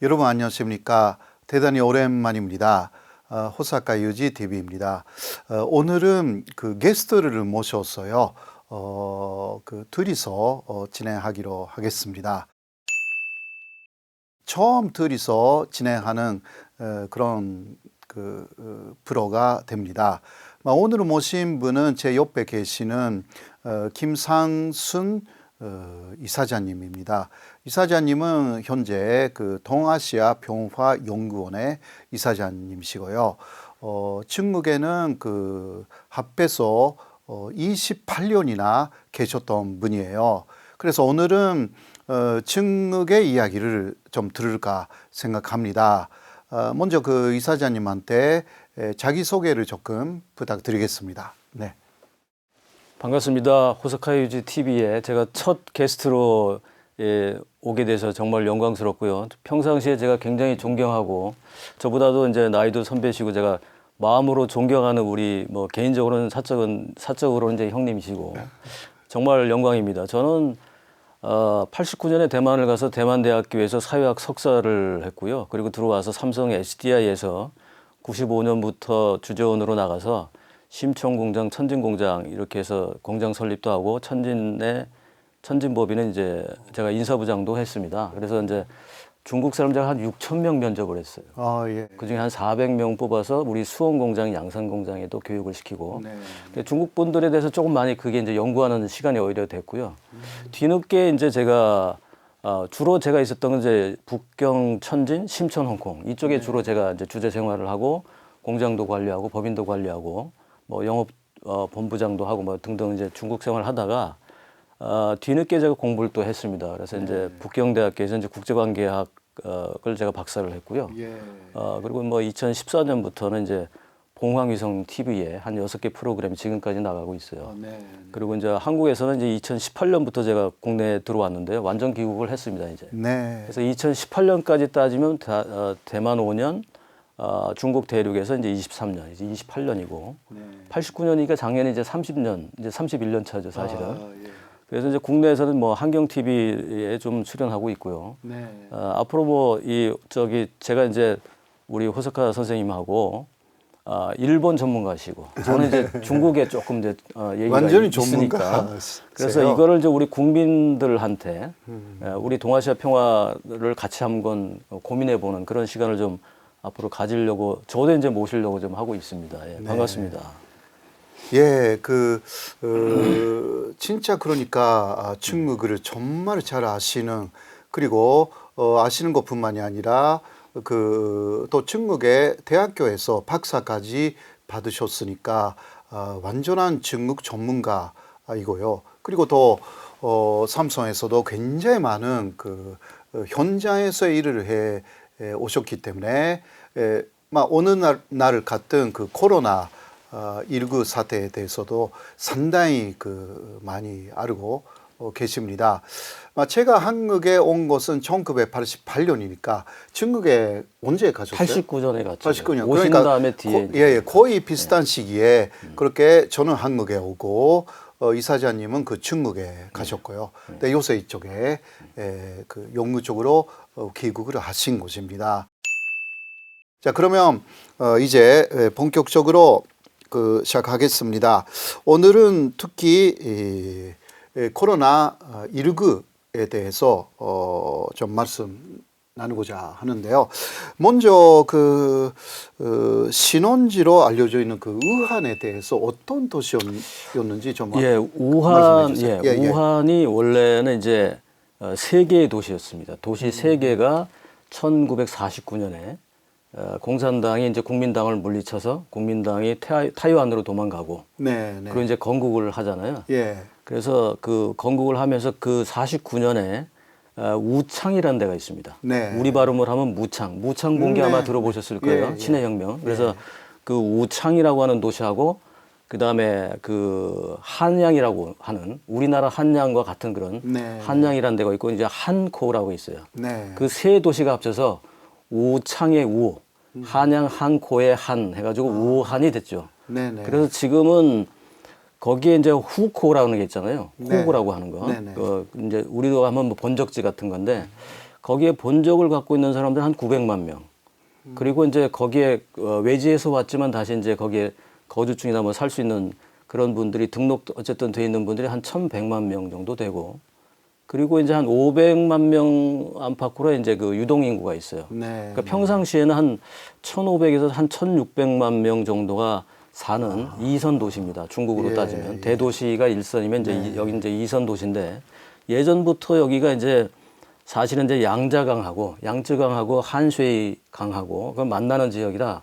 여러분 안녕하십니까? 대단히 오랜만입니다. 어, 호사카 유지 TV입니다. 어, 오늘은 그 게스트를 모셨어요. 어, 그 둘이서 어, 진행하기로 하겠습니다. 처음 둘이서 진행하는 어, 그런 그 어, 프로가 됩니다. 마, 오늘 모신 분은 제 옆에 계시는 어, 김상순 어, 이사장님입니다. 이사장님은 현재 그 동아시아 평화 연구원의 이사장님이시고요. 어, 중국에는 그 합해서 어, 28년이나 계셨던 분이에요. 그래서 오늘은 어, 중국의 이야기를 좀 들을까 생각합니다. 어, 먼저 그 이사장님한테 에, 자기 소개를 조금 부탁드리겠습니다. 네. 반갑습니다. 호사카 유지 TV에 제가 첫 게스트로 예, 오게 돼서 정말 영광스럽고요. 평상시에 제가 굉장히 존경하고 저보다도 이제 나이도 선배시고 제가 마음으로 존경하는 우리 뭐 개인적으로는 사적은 사적으로는 이제 형님이시고 정말 영광입니다. 저는 어, 89년에 대만을 가서 대만 대학교에서 사회학 석사를 했고요. 그리고 들어와서 삼성 SDI에서 95년부터 주재원으로 나가서 심청공장, 천진공장 이렇게 해서 공장 설립도 하고 천진의 천진법인은 이제 제가 인사부장도 했습니다. 그래서 이제 중국 사람들 한 6천 명 면접을 했어요. 아 예. 그중에 한 400명 뽑아서 우리 수원 공장, 양산 공장에도 교육을 시키고 네. 근데 중국 분들에 대해서 조금 많이 그게 이제 연구하는 시간이 오히려 됐고요. 뒤늦게 이제 제가 어, 주로 제가 있었던 건 이제 북경, 천진, 심천, 홍콩 이쪽에 주로 제가 이제 주재 생활을 하고 공장도 관리하고 법인도 관리하고 뭐 영업 어, 본부장도 하고 뭐 등등 이제 중국 생활을 하다가 어, 뒤늦게 제가 공부를 또 했습니다. 그래서 이제 북경대학교에서 이제 국제관계학을 제가 박사를 했고요. 예. 어, 그리고 뭐 2014년부터는 이제 봉황위성 TV에 한 여섯 개 프로그램이 지금까지 나가고 있어요. 아, 네. 그리고 이제 한국에서는 이제 2018년부터 제가 국내에 들어왔는데요. 완전 귀국을 했습니다, 이제. 네. 그래서 2018년까지 따지면 다, 어, 대만 5년, 어, 중국 대륙에서 이제 23년, 이제 28년이고, 네. 89년이니까 작년에 이제 30년, 이제 31년 차죠, 사실은. 아, 예. 그래서 이제 국내에서는 뭐 한경 TV에 좀 출연하고 있고요. 네. 어, 앞으로 뭐 이 저기 제가 이제 우리 호사카 선생님하고 아, 일본 전문가시고 저는 이제 중국에 조금 이제 어, 얘기가 완전히 있으니까. 그래서 이거를 이제 우리 국민들한테 음. 예, 우리 동아시아 평화를 같이 한번 고민해 보는 그런 시간을 좀 앞으로 가지려고 저도 이제 모시려고 좀 하고 있습니다. 예, 네. 반갑습니다. 예, 그, 어, 진짜 그러니까 아, 중국어를 정말 잘 아시는 그리고 어, 아시는 것 뿐만이 아니라 그또 중국의 대학교에서 박사까지 받으셨으니까 아, 완전한 중국 전문가이고요. 그리고 또 어, 삼성에서도 굉장히 많은 그 어, 현장에서 일을 해, 에, 오셨기 때문에 에, 막 어느 날, 날 같은 그 코로나 어, 19 사태에 대해서도 상당히 그 많이 알고 어, 계십니다. 아, 제가 한국에 온 것은 1988년이니까 중국에 언제 가셨어요? 89년에 갔죠. 89년. 오신 다음에 뒤에 거, 예, 예, 거의 비슷한 시기에 그렇게 저는 한국에 오고 어, 이사장님은 그 중국에 가셨고요. 근데 요새 이쪽에 에, 그 연구 쪽으로 어, 귀국을 하신 곳입니다. 자, 그러면 어, 이제 에, 본격적으로 그 시작하겠습니다. 오늘은 특히 이, 에, 코로나 19에 대해서 어, 좀 말씀 나누고자 하는데요. 먼저 그 어, 신원지로 알려져 있는 그 우한에 대해서 어떤 도시였는지 좀 예, 우한. 예, 예, 예. 우한이 원래는 이제 어, 세 개의 도시였습니다. 도시 음. 세 개가 1949년에 어, 공산당이 이제 국민당을 물리쳐서 국민당이 타, 타이 완으로 도망가고 네, 네. 그리고 이제 건국을 하잖아요. 예. 그래서 그 건국을 하면서 그 49년에 어, 우창이라는 데가 있습니다. 네. 우리 발음을 하면 무창. 무창봉기 음, 네. 아마 들어보셨을 거예요. 예, 예. 신의 혁명. 그래서 그 우창이라고 하는 도시하고 그 다음에 그 한양이라고 하는 우리나라 한양과 같은 그런 네. 한양이라는 데가 있고 이제 한코라고 있어요. 네. 그세 도시가 합쳐서 우창의 우, 음. 한양 한코의 한 해가지고 우한이 됐죠. 네, 네. 그래서 지금은 거기에 이제 후코라는 게 있잖아요. 네. 후고라고 하는 거. 네네. 그 이제 우리도 하면 뭐 번적지 같은 건데 거기에 본적을 갖고 있는 사람들 한 900만 명. 그리고 이제 거기에 어, 외지에서 왔지만 다시 이제 거기에 거주증이나 뭐 살 수 있는 그런 분들이 등록 어쨌든 돼 있는 분들이 한 1,100만 명 정도 되고 그리고 이제 한 500만 명 안팎으로 이제 그 유동 인구가 있어요. 네. 그러니까 평상시에는 한 1,500에서 한 1,600만 명 정도가 사는 이선 도시입니다. 중국으로 아. 예, 따지면 예. 네. 대도시가 일선이면 이제 이- 여기 이제 이선 도시인데 예전부터 여기가 이제 사실은 이제 양자강하고 양쯔강하고 한쉐이 강하고 그 만나는 지역이라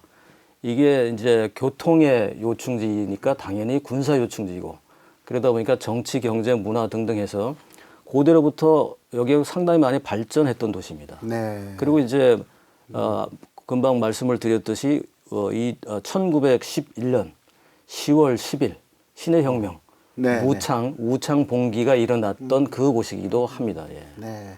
이게 이제 교통의 요충지니까 당연히 군사 요충지이고 그러다 보니까 정치, 경제, 문화 등등 해서 고대로부터 여기가 상당히 많이 발전했던 도시입니다. 네. 그리고 이제 어, 금방 말씀을 드렸듯이 어, 이 어, 1911년 10월 10일 신의 혁명 네, 무창 우창 봉기가 일어났던 그 곳이기도 합니다. 예. 네.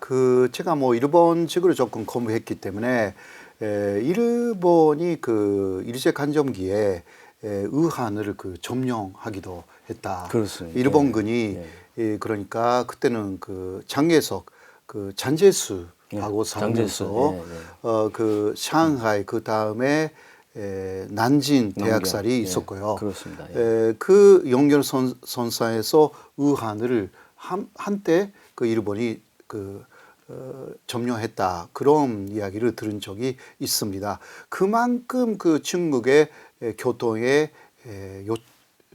그 제가 뭐 일본식으로 조금 공부했기 때문에 에, 일본이 그 일제 간점기에 에, 의한을 그 점령하기도 했다. 그렇습니다. 일본군이 예. 예, 그러니까 그때는 그 장예석 그 잔제수 하고 예, 장제수. 예, 예. 어그 샹하이 그 다음에 에, 난진 대학살이 예, 있었고요. 그렇습니다. 예. 에, 그 연결 선 선사에서 의한을 한, 한때 그 일본이 그 어, 점령했다 그런 이야기를 들은 적이 있습니다. 그만큼 그 중국의 에, 교통의 에, 요,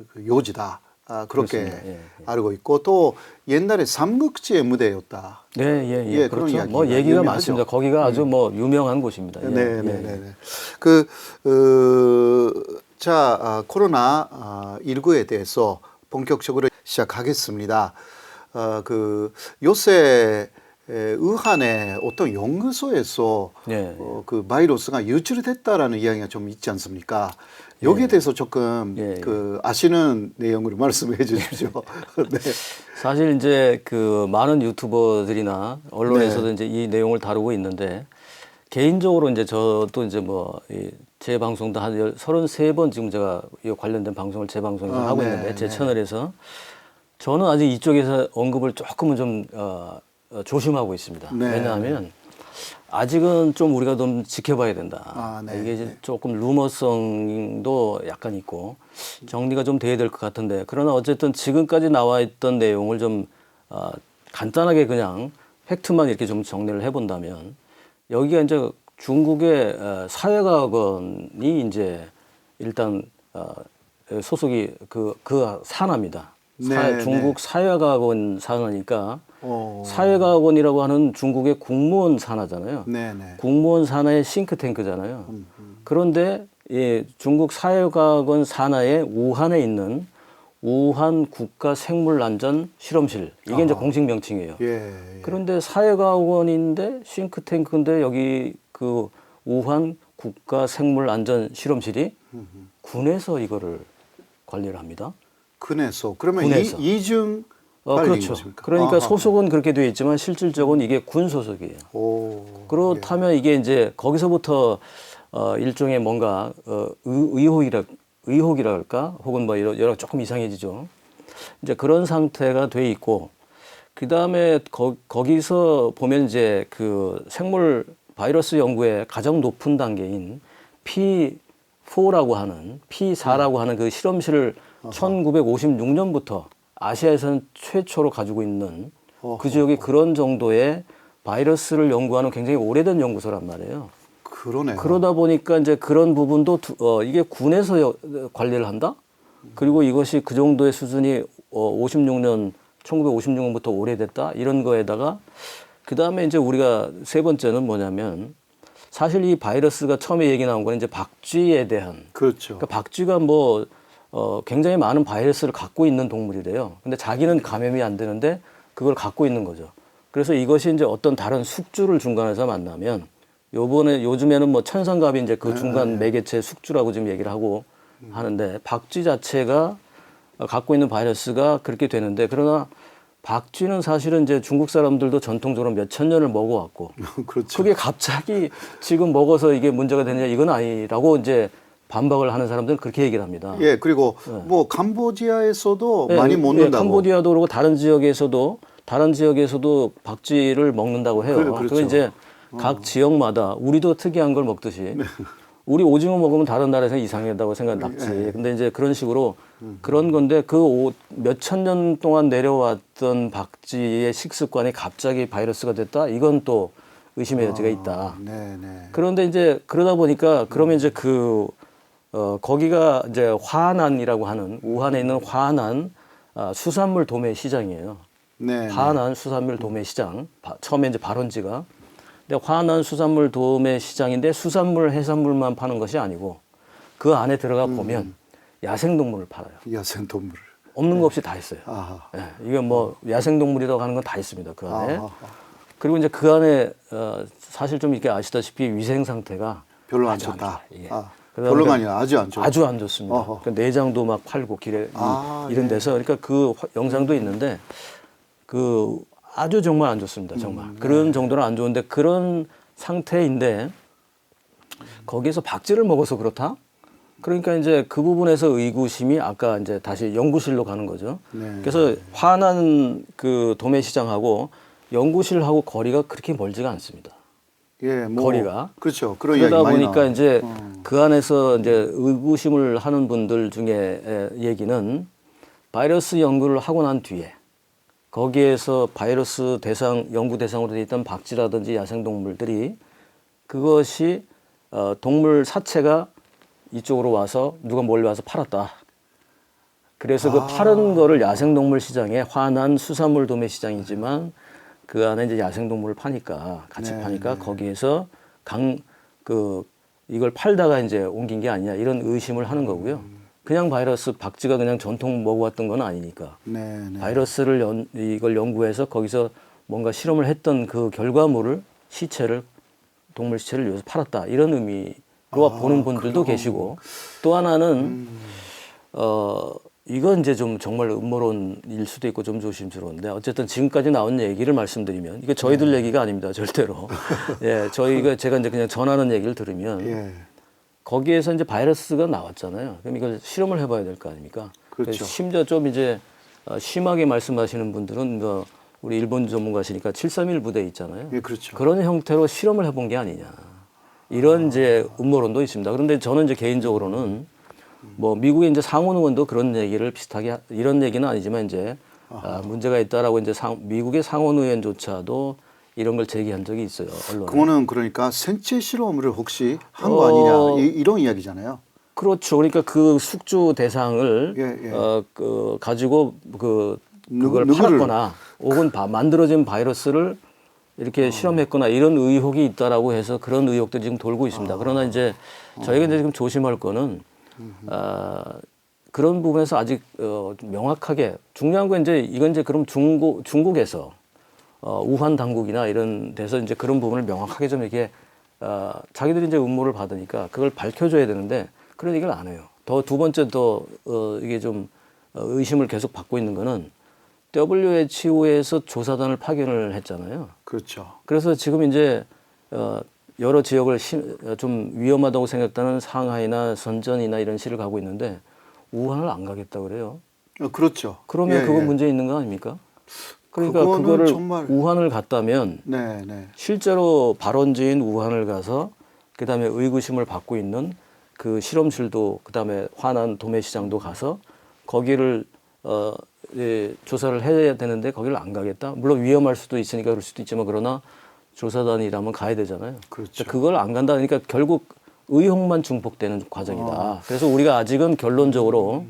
그 요지다. 아, 그렇게. 예, 예. 알고 있고 또 옛날에 삼국지의 무대였다. 네, 예, 예. 예, 그런 그렇죠. 이야기가 뭐 얘기가 유명하죠. 음. 많습니다. 거기가 아주 뭐 유명한 곳입니다. 예, 네, 예, 네, 예. 네, 네. 그, 어, 자, 아, 코로나 아, 19에 대해서 본격적으로 시작하겠습니다. 어, 그 요새 에, 의한의 어떤 연구소에서 네. 어, 그 바이러스가 유출됐다라는 이야기가 좀 있지 않습니까? 여기에 대해서 조금 예, 예. 그 아시는 내용으로 말씀해 주십시오. 네. 사실 이제 그 많은 유튜버들이나 언론에서도 네. 이제 이 내용을 다루고 있는데 개인적으로 이제 저도 이제 뭐 제 방송도 한 열- 33번 지금 제가 이 관련된 방송을 제 방송에서 아, 하고 네, 있는데 제 네. 채널에서 저는 아직 이쪽에서 언급을 조금은 좀 어, 어, 조심하고 있습니다. 네. 왜냐하면 아직은 좀 우리가 좀 지켜봐야 된다. 아, 네, 이게 이제 네. 조금 루머성도 약간 있고 정리가 좀 돼야 될 것 같은데 그러나 어쨌든 지금까지 나와 있던 내용을 좀 어, 간단하게 그냥 팩트만 이렇게 좀 정리를 해본다면 여기가 이제 중국의 어, 사회과학원이 이제 일단 어, 소속이 그, 그 산하입니다. 사- 네, 중국 사회과학원 산하니까 어, 사회과학원이라고 하는 중국의 국무원 산하잖아요. 네, 네. 국무원 산하의 싱크탱크잖아요. 그런데 예, 중국 사회과학원 산하의 우한에 있는 우한 국가 생물안전 실험실 이게 이제 공식 명칭이에요. 예, 예. 그런데 사회과학원인데 싱크탱크인데 여기 그 우한 국가 생물안전 실험실이 군에서 이거를 관리를 합니다. 군에서 그러면 군에서. 이, 이중 어, 그렇죠. 것입니까? 그러니까 아하. 소속은 그렇게 되어 있지만 실질적으로 이게 군 소속이에요. 오, 그렇다면 이게 이제 거기서부터 어 일종의 뭔가 어 의, 의혹이라 의혹이랄까 혹은 뭐 여러, 여러 조금 이상해지죠. 이제 그런 상태가 돼 있고 그 다음에 거, 거기서 보면 이제 그 생물 바이러스 연구의 가장 높은 단계인 P4라고 하는 P4라고 하는 그 실험실을 1956년부터 아시아에서는 최초로 가지고 있는. 그 지역이 그런 정도의 바이러스를 연구하는 굉장히 오래된 연구소란 말이에요. 그러네요. 그러다 보니까 이제 그런 부분도 두- 어, 이게 군에서 여- 관리를 한다. 그리고 이것이 그 정도의 수준이 어, 56년 1956년부터 오래됐다 이런 거에다가 그 다음에 이제 우리가 세 번째는 뭐냐면 사실 이 바이러스가 처음에 얘기 나온 거는 이제 박쥐에 대한 그렇죠. 그러니까 박쥐가 뭐 어, 굉장히 많은 바이러스를 갖고 있는 동물이래요. 근데 자기는 감염이 안 되는데 그걸 갖고 있는 거죠. 그래서 이것이 이제 어떤 다른 숙주를 중간에서 만나면 요번에 요즘에는 뭐 천상갑이 이제 그 중간 매개체 숙주라고 지금 얘기를 하고 하는데 박쥐 자체가 갖고 있는 바이러스가 그렇게 되는데 그러나 박쥐는 사실은 이제 중국 사람들도 전통적으로 몇 천 년을 먹어왔고 그렇죠. 그게 갑자기 지금 먹어서 이게 문제가 되느냐 이건 아니라고 이제 반박을 하는 사람들은 그렇게 얘기를 합니다. 예, 그리고 뭐 캄보디아에서도 예, 많이 예, 못 논다고. 캄보디아도 그렇고 다른 지역에서도 다른 지역에서도 박쥐를 먹는다고 해요. 그래, 그렇죠. 거 이제 각 지역마다 우리도 특이한 걸 먹듯이 우리 오징어 먹으면 다른 나라에서 이상하다고 생각 납지. 근데 이제 그런 식으로 그런 건데 그 몇 천 년 동안 내려왔던 박쥐의 식습관이 갑자기 바이러스가 됐다. 이건 또 의심의 여지가 있다. 네, 네. 그런데 이제 그러다 보니까 그러면 이제 그 어, 거기가 이제 화난이라고 하는 우한에 있는 화난 아, 수산물 도매 시장이에요. 네. 화난 수산물 도매 시장 바- 처음에 이제 발원지가 근데 화난 수산물 도매 시장인데 수산물 해산물만 파는 것이 아니고 그 안에 들어가 보면 야생 동물을 팔아요. 야생 동물. 없는 거 없이 다 있어요. 아하. 예, 이게 뭐 야생 동물이라고 하는 건 다 있습니다. 그 안에. 아하. 그리고 이제 그 안에 어, 사실 좀 이렇게 아시다시피 위생 상태가 별로 안 좋다. 예. 아, 별로가 보니까 아니라 아주 안 좋아. 아주 안 좋습니다. 어허. 그 내장도 막 팔고 길에 이- 아, 이런 예. 데서 그러니까 그 화- 영상도 있는데 그 아주 정말 안 좋습니다. 정말 음, 네. 그런 정도는 안 좋은데 그런 상태인데 거기에서 박쥐를 먹어서 그렇다. 그러니까 이제 그 부분에서 의구심이 아까 이제 다시 연구실로 가는 거죠. 네. 그래서 화난 그 도매 시장하고 연구실하고 거리가 그렇게 멀지가 않습니다. 예, 뭐 거리가. 그렇죠. 그러다 보니까. 이제 어. 그 안에서 이제 의구심을 하는 분들 중에 에, 얘기는 바이러스 연구를 하고 난 뒤에 거기에서 바이러스 대상 연구 대상으로 돼 있던 박쥐라든지 야생 동물들이 그것이 어, 동물 사체가 이쪽으로 와서 누가 몰래 와서 팔았다. 그래서 그 파는 거를 야생동물 시장에 화난 수산물 도매 시장이지만 그 안에 이제 야생동물을 파니까 같이 네, 파니까 거기에서 강 그 이걸 팔다가 이제 옮긴 게 아니냐 이런 의심을 하는 거고요. 그냥 바이러스 박쥐가 그냥 전통 먹어왔던 건 아니니까 네, 네. 바이러스를 연, 이걸 연구해서 거기서 뭔가 실험을 했던 그 결과물을 시체를 동물 시체를 여기서 팔았다 이런 의미로 아, 보는 분들도 계시고 또 하나는 음. 어 이건 이제 좀 정말 음모론일 수도 있고 좀 조심스러운데 어쨌든 지금까지 나온 얘기를 말씀드리면 이게 저희들 네. 얘기가 아닙니다 절대로 예 저희가 제가 이제 그냥 전하는 얘기를 들으면 예. 거기에서 이제 바이러스가 나왔잖아요. 그럼 이걸 실험을 해봐야 될 거 아닙니까? 그렇죠. 심지어 좀 이제 어, 심하게 말씀하시는 분들은 뭐 우리 일본 전문가시니까 731 부대 있잖아요. 예, 그렇죠. 그런 형태로 실험을 해본 게 아니냐. 이런 이제 음모론도 있습니다. 그런데 저는 이제 개인적으로는 뭐 미국의 이제 상원 의원도 그런 얘기를 비슷하게 하- 이런 얘기는 아니지만 이제 아, 문제가 있다라고 이제 상, 미국의 상원 의원조차도 이런 걸 제기한 적이 있어요. 언론에. 그거는 그러니까 생체 실험을 혹시 한거 어. 아니냐 이, 이런 이야기잖아요. 그렇죠. 그러니까 그 숙주 대상을 예, 예. 어, 그 가지고 그 그걸 누구를? 팔았거나 혹은 바- 만들어진 바이러스를 이렇게 실험했거나 이런 의혹이 있다라고 해서 그런 의혹들이 지금 돌고 있습니다. 그러나 이제 저희가 이제 지금 조심할 거는 아, 그런 부분에서 아직 어, 좀 명확하게 중요한 건 이제 이건 이제 그럼 중국 중국에서 어, 우한 당국이나 이런 데서 이제 그런 부분을 명확하게 좀 이렇게 어, 자기들이 이제 음모를 받으니까 그걸 밝혀줘야 되는데 그런 얘기를 안 해요. 더 두 번째 더 어, 이게 좀 어, 의심을 계속 받고 있는 거는 WHO에서 조사단을 파견을 했잖아요. 그렇죠. 그래서 지금 이제 어, 여러 지역을 좀 위험하다고 생각되는 상하이나 선전이나 이런 시를 가고 있는데 우한을 안 가겠다 그래요. 어, 그렇죠. 그러면 예, 그거 예. 문제 있는 거 아닙니까? 그러니까 그거를 정말- 우한을 갔다면 네, 네. 실제로 발원지인 우한을 가서 그다음에 의구심을 받고 있는 그 실험실도 그다음에 화난 도매시장도 가서 거기를 어 예, 조사를 해야 되는데 거기를 안 가겠다. 물론 위험할 수도 있으니까 그럴 수도 있지만 그러나 조사단이라면 가야 되잖아요. 그렇죠. 그걸 안 간다 그러니까 결국 의혹만 중복되는 과정이다. 그래서 우리가 아직은 결론적으로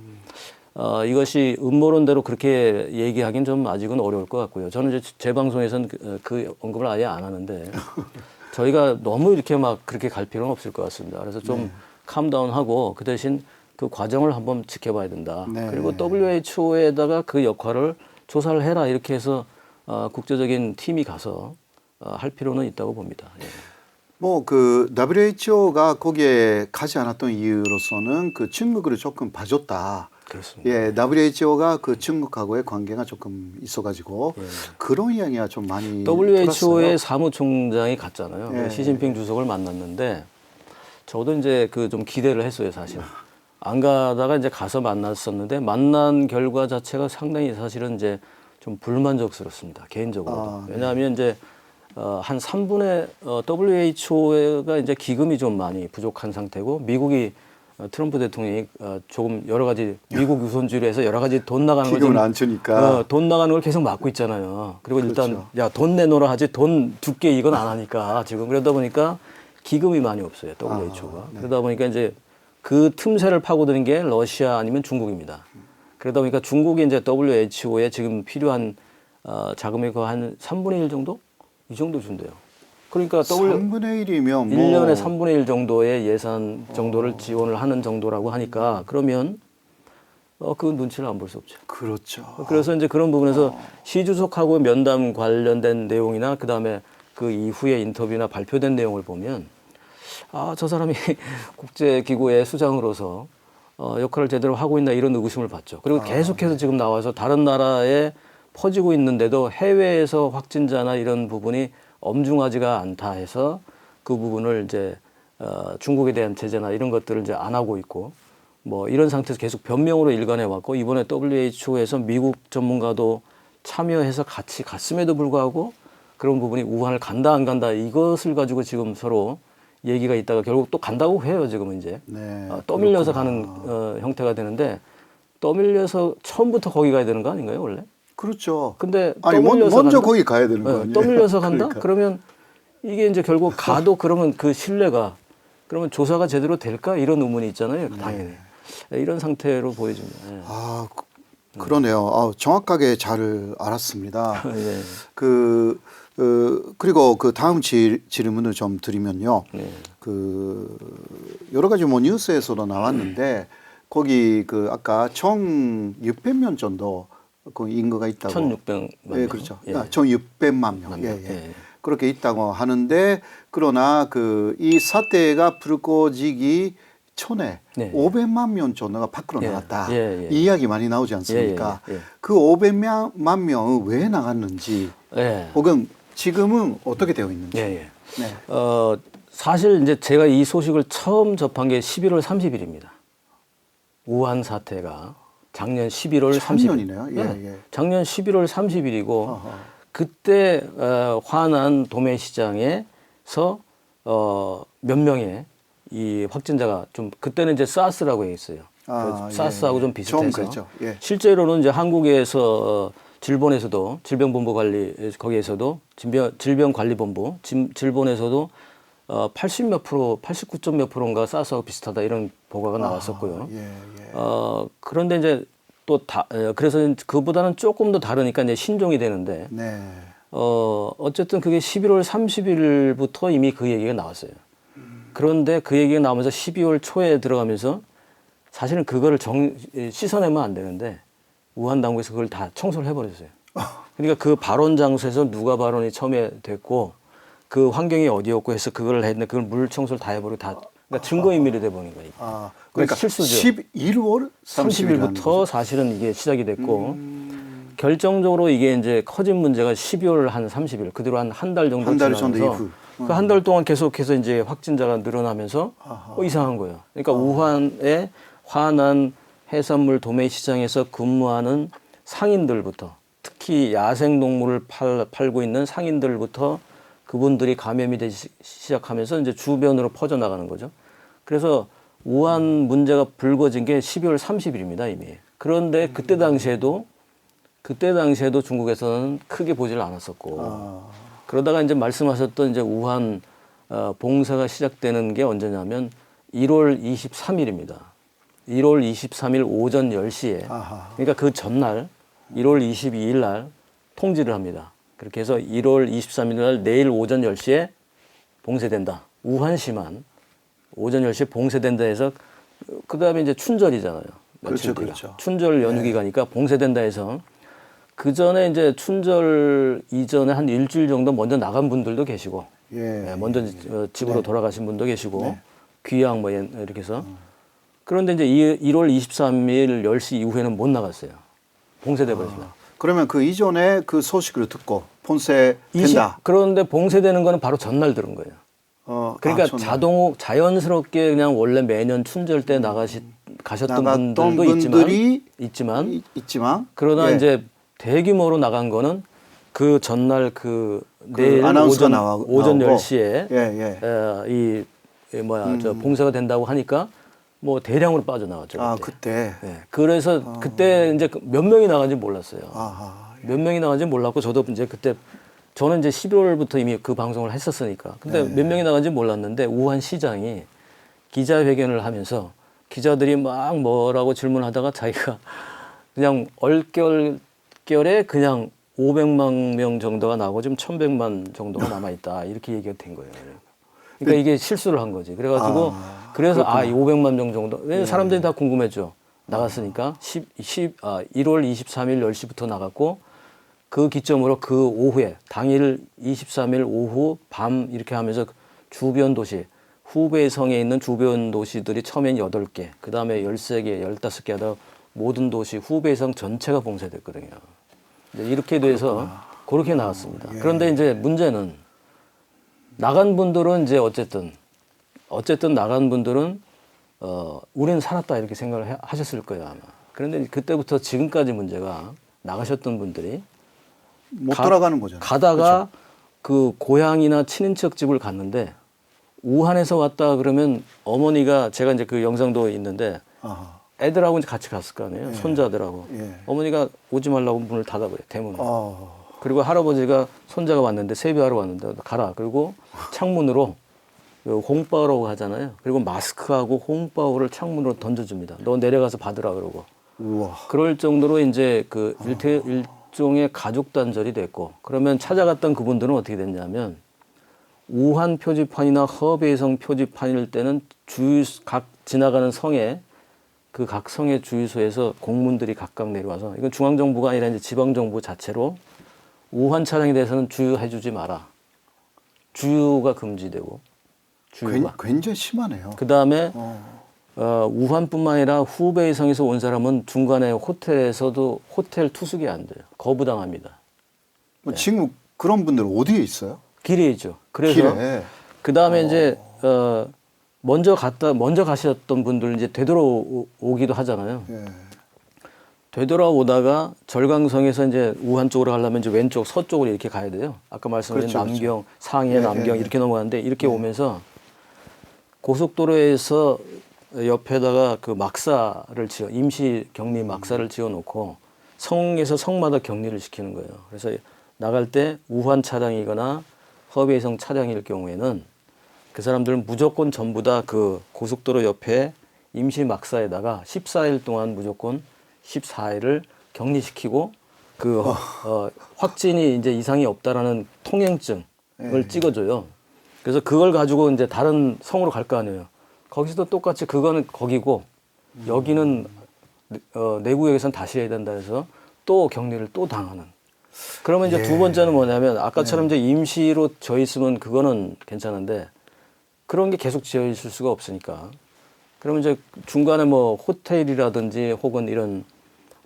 어, 이것이 음모론대로 그렇게 얘기하기는 좀 아직은 어려울 것 같고요. 저는 이제 제 방송에서는 그, 어, 그 언급을 아예 안 하는데 저희가 너무 이렇게 막 그렇게 갈 필요는 없을 것 같습니다. 그래서 좀 캄다운하고 그 대신 그 과정을 한번 지켜봐야 된다. 네. 그리고 WHO에다가 그 역할을 조사를 해라 이렇게 해서 어, 국제적인 팀이 가서 어, 할 필요는 있다고 봅니다. 예. 뭐그 WHO가 거기에 가지 않았던 이유로서는 그 중국을 조금 봐줬다. 그렇습니다. 예, WHO가 그 중국하고의 관계가 조금 있어가지고 그런 이야기가 좀 많이 WHO의 돌았어요. 사무총장이 갔잖아요. 예. 시진핑 주석을 만났는데 저도 이제 그 좀 기대를 했어요, 사실. 안 가다가 이제 가서 만났었는데 만난 결과 자체가 상당히 사실은 이제 좀 불만족스럽습니다. 개인적으로. 아, 네. 왜냐하면 이제 어, 한 3분의 어, WHO가 이제 기금이 좀 많이 부족한 상태고 미국이 어, 트럼프 대통령이 어, 조금 여러 가지 미국 우선주의로 해서 여러 가지 돈 나가는 걸 기금을 좀- 안 주니까. 어, 돈 나가는 걸 계속 막고 있잖아요. 그리고 일단 그렇죠. 야돈 내놓으라 하지 돈 줄게 이건 안 하니까 지금 그러다 보니까 기금이 많이 없어요 WHO가 아, 네. 그러다 보니까 이제 그 틈새를 파고드는 게 러시아 아니면 중국입니다. 그러다 보니까 중국이 이제 WHO에 지금 필요한 어, 자금의 그한 3분의 1 정도 이 정도 준대요. 그러니까 W 3분의 1이면 뭐 1년에 3분의 1 정도의 예산 정도를 지원을 하는 정도라고 하니까 그러면 어, 그 눈치를 안 볼 수 없죠. 그렇죠. 그래서 이제 그런 부분에서 시 주석하고 면담 관련된 내용이나 그 다음에 그 이후에 인터뷰나 발표된 내용을 보면 아 저 사람이 국제기구의 수장으로서 어, 역할을 제대로 하고 있나 이런 의구심을 받죠. 그리고 계속해서 지금 나와서 다른 나라에 퍼지고 있는데도 해외에서 확진자나 이런 부분이 엄중하지가 않다 해서 그 부분을 이제 어, 중국에 대한 제재나 이런 것들을 이제 안 하고 있고 뭐 이런 상태에서 계속 변명으로 일관해 왔고 이번에 WHO에서 미국 전문가도 참여해서 같이 갔음에도 불구하고 그런 부분이 우한을 간다 안 간다 이것을 가지고 지금 서로 얘기가 있다가 결국 또 간다고 해요 지금은 이제 네. 어, 떠밀려서 가는 어, 형태가 되는데 떠밀려서 처음부터 거기 가야 되는 거 아닌가요 원래? 그렇죠. 근데 아니 먼- 먼저 간다? 거기 가야 되는 거 네, 아니에요? 떠밀려서 간다? 그러니까. 그러면 이게 이제 결국 가도 그러면 그 신뢰가 그러면 조사가 제대로 될까 이런 의문이 있잖아요. 당연히 네, 이런 상태로 보여집니다. 예. 아 그- 그러네요. 아, 정확하게 잘 알았습니다. 예. 그 어, 그리고 그 다음 질, 질문을 좀 드리면요. 네. 그 여러 가지 뭐 뉴스에서도 나왔는데 거기 그 아까 총 600명 정도 그 인구가 있다고. 1,600만 예, 명. 그렇죠. 예. 아, 총 600만 명. 만 예, 명. 예. 예. 그렇게 있다고 하는데 그러나 그 이 사태가 불거지기 전에 네. 500만 명 정도가 밖으로 예. 나갔다. 예, 예. 이 이야기 많이 나오지 않습니까? 예, 예, 예. 그 500만 명은 왜 나갔는지 예. 혹은 지금은 어떻게 되어 있는지. 예, 예. 네. 어, 사실 이제 제가 이 소식을 처음 접한 게 11월 30일입니다. 우한 사태가 작년 11월 30일. 작년이네요. 예, 네. 예. 작년 11월 30일이고 어허. 그때 어, 화난 도매 시장에서 어, 몇 명의 이 확진자가 좀 그때는 이제 사스라고 했어요. 아, 그 사스하고 예, 좀 예. 비슷해서 좀 그랬죠. 예. 실제로는 이제 한국에서 어, 질본에서도 질병본부 관리 거기에서도 질병, 질병관리본부 진- 질본에서도 어, 80 몇 프로, 89점 몇 프로인가 사스하고 비슷하다 이런 보고가 나왔었고요. 예, 예. 어, 그런데 이제 또 다, 어, 그래서 그보다는 조금 더 다르니까 이제 신종이 되는데, 네. 어, 어쨌든 그게 11월 30일부터 이미 그 얘기가 나왔어요. 그런데 그 얘기가 나오면서 12월 초에 들어가면서 사실은 그거를 정, 씻어내면 안 되는데 우한 당국에서 그걸 다 청소를 해버렸어요. 그러니까 그 발언 장소에서 누가 발언이 처음에 됐고 그 환경이 어디였고 해서 그걸 했는데 그걸 물 청소를 다 해버리고 다 그러니까 증거인멸이 돼버린 거예요. 아, 그러니까 그러니까 실수죠. 11월 30일부터 30일부터 사실은 이게 시작이 됐고 음. 결정적으로 이게 이제 커진 문제가 12월 한 30일 그대로 한 한 달 정도 한달 정도 지나면서 이후. 그 한 달 동안 계속해서 이제 확진자가 늘어나면서 아하. 어, 이상한 거예요. 그러니까 우한의 화난 해산물 도매 시장에서 근무하는 상인들부터 특히 야생 동물을 팔, 팔고 있는 상인들부터 그분들이 감염이 되기 시- 시작하면서 이제 주변으로 퍼져 나가는 거죠. 그래서 우한 문제가 불거진 게 12월 30일입니다 이미. 그런데 그때 당시에도 그때 당시에도 중국에서는 크게 보지를 않았었고 아, 그러다가 이제 말씀하셨던 이제 우한 어, 봉사가 시작되는 게 언제냐면 1월 23일입니다. 1월 23일 오전 10시에 아하. 그러니까 그 전날 1월 22일 날 통지를 합니다. 그렇게 해서 1월 23일 날 내일 오전 10시에 봉쇄된다. 우한시만 오전 10시에 봉쇄된다 해서 그 다음에 이제 춘절이잖아요. 그렇죠. 그렇죠. 춘절 연휴기가니까 봉쇄된다 해서 그 전에 이제 춘절 이전에 한 일주일 정도 먼저 나간 분들도 계시고 예. 예, 먼저 어, 집으로 돌아가신 분도 계시고 귀양 뭐 예- 이렇게 해서 그런데 이제 이- 1월 23일 10시 이후에는 못 나갔어요. 봉쇄돼 버렸습니다. 그러면 그 이전에 그 소식을 듣고 본세 된다. 그런데 봉쇄되는 거는 바로 전날 들은 거예요. 어, 그러니까 아. 자동 자연스럽게 그냥 원래 매년 춘절 때 나가시 가셨던 나갔던 분들도 있지만 분들이 있지만 이- 있지만 그러나 예. 이제 대규모로 나간 거는 그 전날 그 내일 아나운서가 오전 나와- 오전 나오고. 10시에 예, 예. 에, 이, 이 뭐야 저 봉쇄가 된다고 하니까 뭐 대량으로 빠져나왔죠. 아, 그때. 그때. 예. 그래서 그때 이제 그 몇 명이 나간지 몰랐어요. 아하. 몇 명이 나간지 몰랐고 저도 이제 그때 저는 이제 11월부터 이미 그 방송을 했었으니까. 근데 네. 몇 명이 나간지 몰랐는데 우한 시장이 기자회견을 하면서 기자들이 막 뭐라고 질문하다가 자기가 그냥 얼결결에 그냥 500만 명 정도가 나오고 지금 1100만 정도가 남아 있다. 이렇게 얘기가 된 거예요. 그러니까 이게 실수를 한 거지. 그래가지고 아, 그래서 아, 이 500만 명 정도. 왜 사람들이 다 궁금했죠. 나갔으니까 10, 10, 아, 1월 23일 10시부터 나갔고 그 기점으로 그 오후에 당일 23일 오후 밤 이렇게 하면서 주변 도시 후베이 성에 있는 주변 도시들이 처음엔 8개, 그 다음에 13개, 15개 하다 모든 도시 후베이 성 전체가 봉쇄됐거든요. 이렇게 돼서 그렇게 나왔습니다. 그런데 이제 문제는 나간 분들은 이제 어쨌든 어쨌든 나간 분들은 어 우리는 살았다 이렇게 생각을 해- 하셨을 거예요 아마. 그런데 그때부터 지금까지 문제가 나가셨던 분들이 못 가- 돌아가는 거잖아요. 가다가 그 고향이나 친인척 집을 갔는데 우한에서 왔다 그러면 어머니가 제가 이제 그 영상도 있는데 아하. 애들하고 이제 같이 갔을 거 아니에요 손자들하고 예. 어머니가 오지 말라고 문을 닫아버려 대문을 어. 그리고 할아버지가 손자가 왔는데 세배하러 왔는데 가라. 그리고 창문으로 요 홍바오라고 하잖아요. 그리고 마스크하고 홍바오를 창문으로 던져줍니다. 너 내려가서 받으라 그러고. 우와. 그럴 정도로 이제 그 일태, 일 종의 가족 단절이 됐고 그러면 찾아갔던 그분들은 어떻게 됐냐면 우한 표지판이나 허베이성 표지판일 때는 주유 각 지나가는 성에 그 각 성의 주유소에서 공문들이 각각 내려와서 이건 중앙 정부가 아니라 이제 지방 정부 자체로 우한 차량에 대해서는 주유해주지 마라. 주유가 금지되고 굉- 주유가. 굉장히 심하네요. 그 다음에 어. 어, 우한뿐만 아니라 후베이성에서 온 사람은 중간에 호텔에서도 호텔 투숙이 안 돼요. 거부당합니다. 뭐 지금 그런 분들 어디에 있어요? 길에 있죠. 그래서 길에. 그 다음에 이제 어, 먼저 갔다 먼저 가셨던 분들 이제 되돌아오기도 하잖아요. 예. 되돌아오다가 절강성에서 이제 우한 쪽으로 가려면 이제 왼쪽 서쪽으로 이렇게 가야 돼요. 아까 말씀드린 그렇죠, 그렇죠. 남경, 상해, 예, 남경 예, 이렇게 넘어가는데 이렇게 오면서 고속도로에서 옆에다가 그 막사를 지어 임시 격리 막사를 지어 놓고 성에서 성마다 격리를 시키는 거예요. 그래서 나갈 때 우한 차량이거나 허베이성 차량일 경우에는 그 사람들은 무조건 전부 다 그 고속도로 옆에 임시 막사에다가 14일 동안 무조건 14일을 격리시키고 그 어, 확진이 이제 이상이 없다라는 통행증을 예. 찍어줘요. 그래서 그걸 가지고 이제 다른 성으로 갈 거 아니에요. 거기서도 똑같이 그거는 거기고 여기는 어, 내 구역에선 다시 해야 된다 해서 또 격리를 또 당하는. 그러면 이제 예. 두 번째는 뭐냐면 아까처럼 이제 임시로 져 있으면 그거는 괜찮은데 그런 게 계속 지어 있을 수가 없으니까. 그러면 이제 중간에 뭐 호텔이라든지 혹은 이런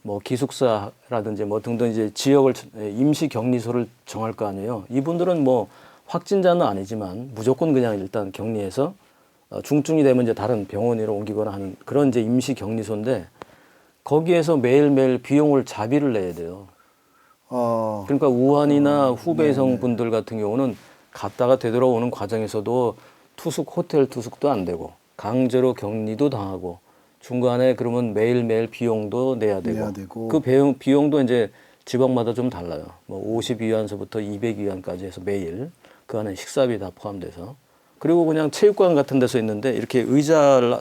뭐 기숙사라든지 뭐 등등 이제 지역을 임시 격리소를 정할 거 아니에요. 이분들은 뭐 확진자는 아니지만 무조건 그냥 일단 격리해서 어, 중증이 되면 이제 다른 병원으로 옮기거나 하는 그런 이제 임시 격리소인데 거기에서 매일매일 비용을 자비를 내야 돼요. 어. 그러니까 우한이나 후베이성 분들 같은 경우는 갔다가 되돌아오는 과정에서도 투숙 호텔 투숙도 안 되고 강제로 격리도 당하고 중간에 그러면 매일매일 비용도 내야 되고, 내야 되고. 그 비용, 비용도 이제 지방마다 좀 달라요. 뭐 50위안서부터 200위안까지 해서 매일 그 안에 식사비 다 포함돼서 그리고 그냥 체육관 같은 데서 있는데 이렇게 의자를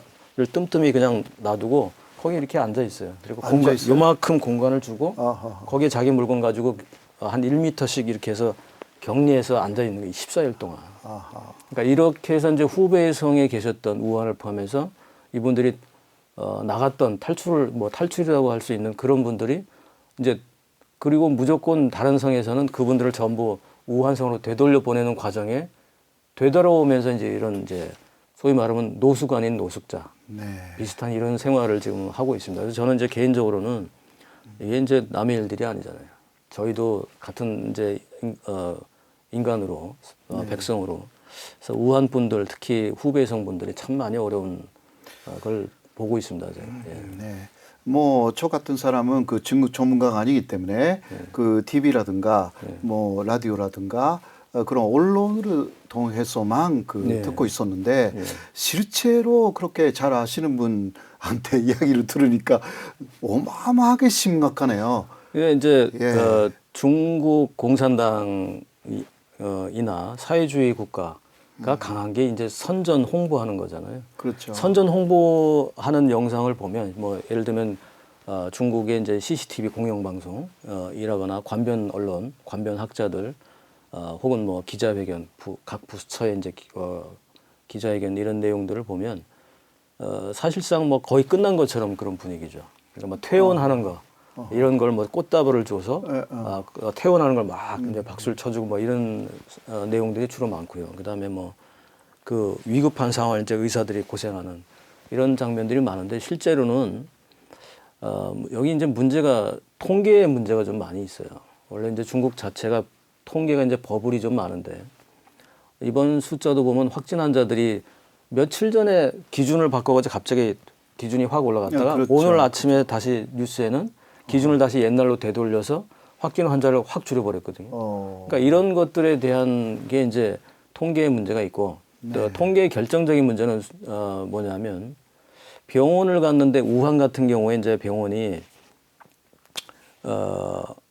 뜸뜸이 그냥 놔두고 거기 이렇게 앉아 있어요. 그리고 앉아 공간, 있어요? 요만큼 공간을 주고 아하. 거기에 자기 물건 가지고 한 1미터씩 이렇게 해서 격리해서 앉아 있는 게 14일 동안. 아하. 그러니까 이렇게 해서 이제 후베이성에 계셨던 우한을 포함해서 이분들이 어, 나갔던 탈출을 뭐 탈출이라고 할 수 있는 그런 분들이 이제 그리고 무조건 다른 성에서는 그분들을 전부 우한성으로 되돌려 보내는 과정에 되돌아오면서 이제 이런 이제 소위 말하면 노숙 아닌 노숙자 네. 비슷한 이런 생활을 지금 하고 있습니다. 그래서 저는 이제 개인적으로는 이게 이제 남의 일들이 아니잖아요. 저희도 같은 이제 인, 어, 인간으로 어, 백성으로 그래서 우한 분들 특히 후베이성 분들이 참 많이 어려운 어, 걸 보고 있습니다. 제가. 예. 네. 뭐저 같은 사람은 그 중국 전문가가 아니기 때문에 그 TV라든가 뭐 라디오라든가 어, 그런 언론을 통해서만 그 네. 듣고 있었는데 네. 실제로 그렇게 잘 아시는 분한테 이야기를 들으니까 어마어마하게 심각하네요. 이게 이제 예. 어, 중국 공산당 어, 이나 사회주의 국가가 강한 게 이제 선전 홍보하는 거잖아요. 그렇죠. 선전 홍보하는 영상을 보면 뭐 예를 들면 어, 중국의 이제 CCTV 공영 방송 어, 이라거나 관변 언론, 관변 학자들 어, 혹은 뭐 기자회견 부, 각 부처의 이제 기, 어, 기자회견 이런 내용들을 보면 어, 사실상 뭐 거의 끝난 것처럼 그런 분위기죠. 그러니까 뭐 퇴원하는 거 이런 걸 뭐 꽃다발을 줘서 예, 예. 아, 그, 어, 퇴원하는 걸막 이제 박수를 쳐주고 뭐 이런 어, 내용들이 주로 많고요. 그다음에 뭐 그 위급한 상황을 이제 의사들이 고생하는 이런 장면들이 많은데 실제로는 어, 여기 이제 문제가 통계의 문제가 좀 많이 있어요. 원래 이제 중국 자체가 통계가 이제 버블이 좀 많은데 이번 숫자도 보면 확진 환자들이 며칠 전에 기준을 바꿔가지고 갑자기 기준이 확 올라갔다가 야, 그렇죠. 오늘 아침에 다시 뉴스에는 기준을 다시 옛날로 되돌려서 확진 환자를 확 줄여버렸거든요. 어, 그러니까 이런 것들에 대한 게 이제 통계의 문제가 있고 또 네. 통계의 결정적인 문제는 어, 뭐냐면 병원을 갔는데 우한 같은 경우에 이제 병원이 어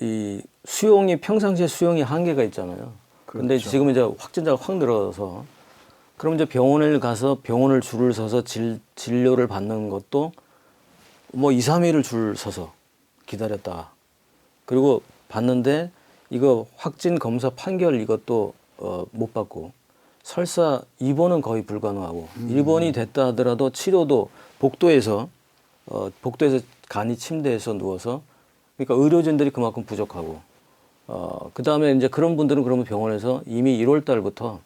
이 수용이 평상시에 수용이 한계가 있잖아요. 근데 그렇죠. 지금 이제 확진자가 확 늘어서 그럼 이제 병원을 가서 병원을 줄을 서서 질, 진료를 받는 것도 뭐 2, 3일을 줄 서서 기다렸다. 그리고 봤는데 이거 확진 검사 판결 이것도 어, 못 받고 설사 입원은 거의 불가능하고 입원이 됐다 하더라도 치료도 복도에서 어, 복도에서 간이 침대에서 누워서 그러니까 의료진들이 그만큼 부족하고 어, 그 다음에 이제 그런 분들은 그러면 병원에서 이미 1월 달부터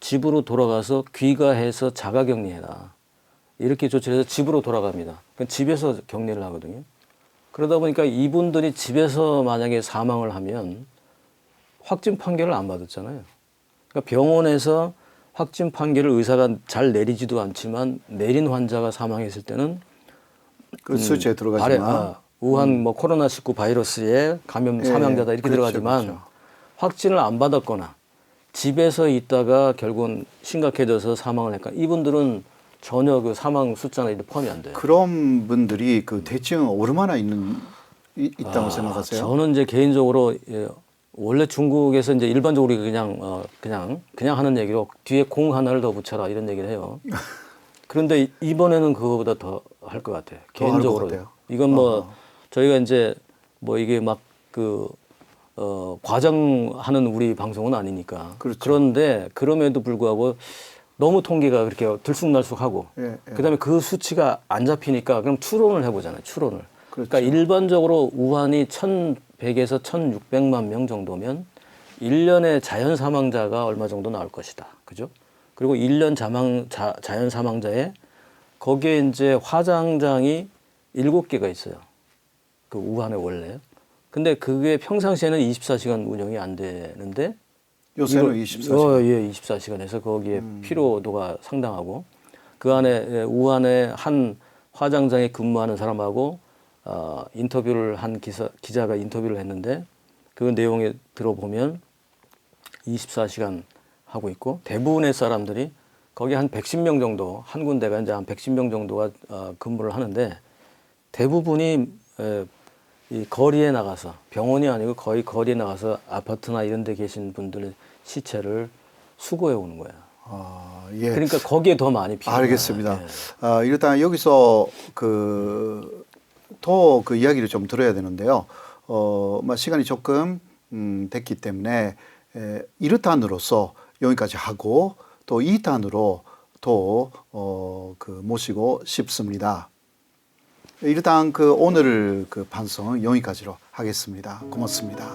집으로 돌아가서 귀가해서 자가 격리해라. 이렇게 조치를 해서 집으로 돌아갑니다. 그러니까 집에서 격리를 하거든요. 그러다 보니까 이분들이 집에서 만약에 사망을 하면 확진 판결을 안 받았잖아요. 그러니까 병원에서 확진 판결을 의사가 잘 내리지도 않지만 내린 환자가 사망했을 때는 그 수치에 발에, 들어가지만 아, 우한 뭐 코로나 19 바이러스에 감염 예, 사망자다 이렇게 그렇죠, 들어가지만 그렇죠. 확진을 안 받았거나 집에서 있다가 결국은 심각해져서 사망을 했까 이분들은 전혀 그 사망 숫자나 포함이 안 돼요. 그런 분들이 그 대증 얼마나 있는 이, 있다고 아, 생각하세요? 저는 이제 개인적으로 예, 원래 중국에서 이제 일반적으로 그냥 어, 그냥 그냥 하는 얘기로 뒤에 공 하나를 더 붙여라 이런 얘기를 해요. 그런데 이- 이번에는 그거보다 더 할 것 같아요. 개인적으로. 같아요. 이건 뭐 아. 저희가 이제 뭐 이게 막그 어, 과장하는 우리 방송은 아니니까. 그렇죠. 런데 그럼에도 불구하고 너무 통계가 그렇게 들쑥날쑥하고 예, 예. 그다음에 그 수치가 안 잡히니까 그럼 추론을 해보잖아요. 추론을. 그렇죠. 그러니까 일반적으로 우한이 1,100에서 1,600만 명 정도면 1년에 자연 사망자가 얼마 정도 나올 것이다. 그죠? 그리고 1년 자망, 자, 자연 사망자에 거기에 이제 화장장이 7개가 있어요. 그 우한에 원래. 근데 그게 평상시에는 24시간 운영이 안 되는데 요새는 이거- 24시간. 어, 예, 24시간에서 거기에 피로도가 상당하고 그 안에 예, 우한의 한 화장장에 근무하는 사람하고 어, 인터뷰를 한 기사, 기자가 인터뷰를 했는데 그 내용에 들어보면 24시간 하고 있고 대부분의 사람들이 거기 한 110명 정도 한 군데가 이제 한 110명 정도가 어, 근무를 하는데 대부분이 에, 이 거리에 나가서 병원이 아니고 거의 거리에 나가서 아파트나 이런 데 계신 분들의 시체를 수거해 오는 거야. 아, 예. 그러니까 거기에 더 많이 필요해. 알겠습니다. 아, 일단 여기서 그, 더그 이야기를 좀 들어야 되는데요. 어, 뭐 시간이 조금, 음, 됐기 때문에, 에, 1탄으로서 여기까지 하고, 또 2탄으로 또, 어, 그, 모시고 싶습니다. 일단 그 오늘 그 방송은 여기까지로 하겠습니다. 고맙습니다.